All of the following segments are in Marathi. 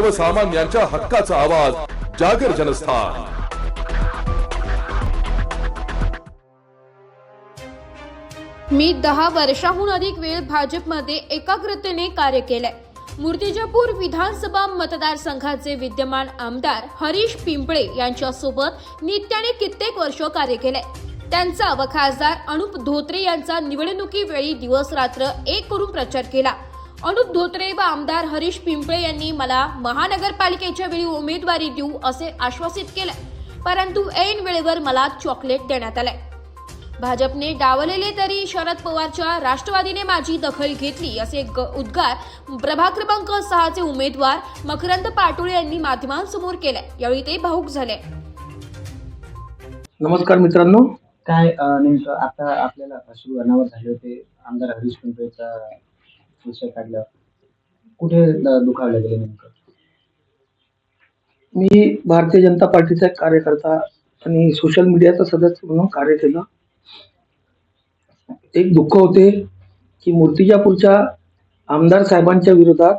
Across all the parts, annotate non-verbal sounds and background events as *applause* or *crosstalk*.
सर्वसामान्यांच्या हक्काचा आवाज जागर जनस्थान. मी दहा वर्षाहून अधिक वेळ भाजपमध्ये एकाग्रतेने कार्य केलंय. मूर्तिजापूर विधानसभा मतदारसंघाचे विद्यमान आमदार हरीश पिंपळे यांच्यासोबत नित्याने कित्येक वर्ष कार्य केलंय. त्यांचा व खासदार अनुप धोत्रे यांचा निवडणुकीवेळी दिवस रात्र एक करून प्रचार केला. अनुप धोत्रे व आमदार हरीश पिंपळे यांनी मला महानगरपालिकेच्या वेळी उमेदवारी देऊ असे आश्वासित केलंय. परंतु ऐन वेळेवर मला चॉकलेट देण्यात आलंय. भाजपने डावलेले तरी शरद पवारच्या राष्ट्रवादीने माझी दखल घेतली असे उद्गार प्रभाग क्रमांक सहाचे उमेदवार मकरंद पाटोळे यांनी माध्यमांसमोर केले यावेळी ते भाऊक झाले. नमस्कार मित्रांनो. काय नेमकं आता आपल्याला अश्रू अनावर झाले होते आमदार हरीश पिंपळेचा दुसऱ्या काढला. कुठे द- गेले नेमकं? मी भारतीय जनता पार्टीचा एक कार्यकर्ता आणि सोशल मीडियाचा सदस्य म्हणून कार्य केलं. एक दुःख होते की मूर्तिजापूरच्या आमदार साहेबांच्या विरोधात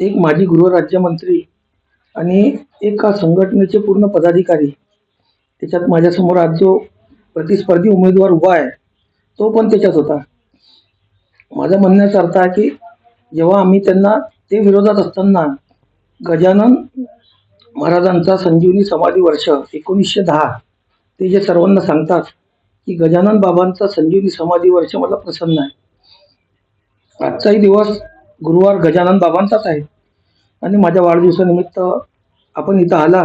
एक माजी गृहराज्यमंत्री आणि एका संघटनेचे पूर्ण पदाधिकारी त्याच्यात माझ्यासमोर आज जो प्रतिस्पर्धी उमेदवार उभा आहे तो पण त्याच्यात होता. माझा म्हणण्याचा अर्थ आहे की जेव्हा आम्ही त्यांना ते विरोधात असताना गजानन महाराजांचा संजीवनी समाधी वर्ष एकोणीसशे दहा ते जे सर्वांना सांगतात की गजानन बाबांचा संजीवनी समाधी वर्ष मला प्रसन्न आहे. आजचाही दिवस गुरुवार गजानन बाबांचाच आहे. आणि माझ्या वाढदिवसानिमित्त आपण इथं आला.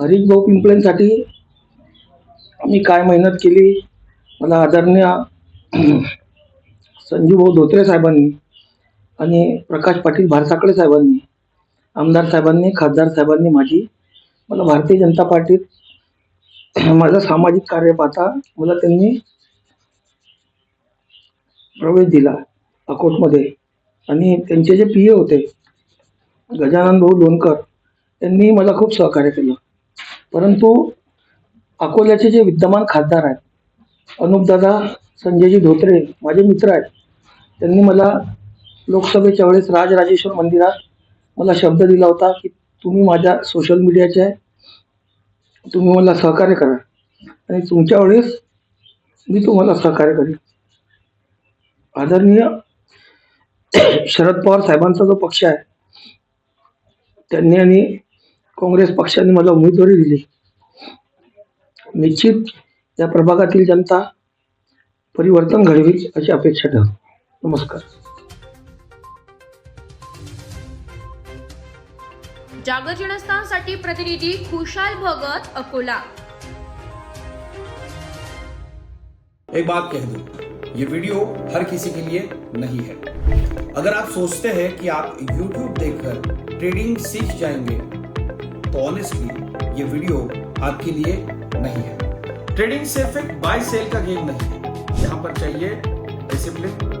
हरीश भाऊ पिंपळेंसाठी मी काय मेहनत केली मला आदरणीय संजीव भाऊ धोत्रे साहेबांनी आणि प्रकाश पाटील भारसाकडे साहेबांनी आमदार साहेबांनी खासदार साहेबांनी माझी मला भारतीय जनता पार्टीत *clears throat* माझं सामाजिक कार्य पाहता मला त्यांनी प्रवेश दिला अकोटमध्ये. आणि त्यांचे जे पी ए होते गजानन भाऊ लोणकर त्यांनी मला खूप सहकार्य केलं. परंतु अकोल्याचे जे विद्यमान खासदार आहेत अनुपदादा संजयजी धोत्रे माझे मित्र आहेत त्यांनी मला लोकसभेच्या वेळेस राजराजेश्वर मंदिरात मला शब्द दिला होता की तुम्ही माझ्या सोशल मीडियाचे आहे. तुम्ही मला सहकार्य करा. आणि तुमच्या वेळेस मी तुम्हाला सहकार्य करेन. आदरणीय शरद पवार साहेबांचा जो पक्ष आहे त्यांनी आणि काँग्रेस पक्षाने मला उमेदवारी दिली. निश्चित या प्रभागातील जनता परिवर्तन घडवी अशी अपेक्षा ठेवतो. नमस्कार। जागर जनस्थानसाठी प्रतिनिधी खुशाल भगत अकोला. एक बात कह दूँ ये वीडियो हर किसी के लिए नहीं है। अगर आप सोचते हैं कि आप YouTube देखकर ट्रेडिंग सीख जाएँगे तो ऑनेस्टली ये वीडियो आपके लिए नहीं है। ट्रेडिंग सिर्फ़ एक बाय सेल का गेम नहीं है। यहाँ पर चाहिए डिसिप्लिन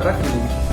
Rakibi.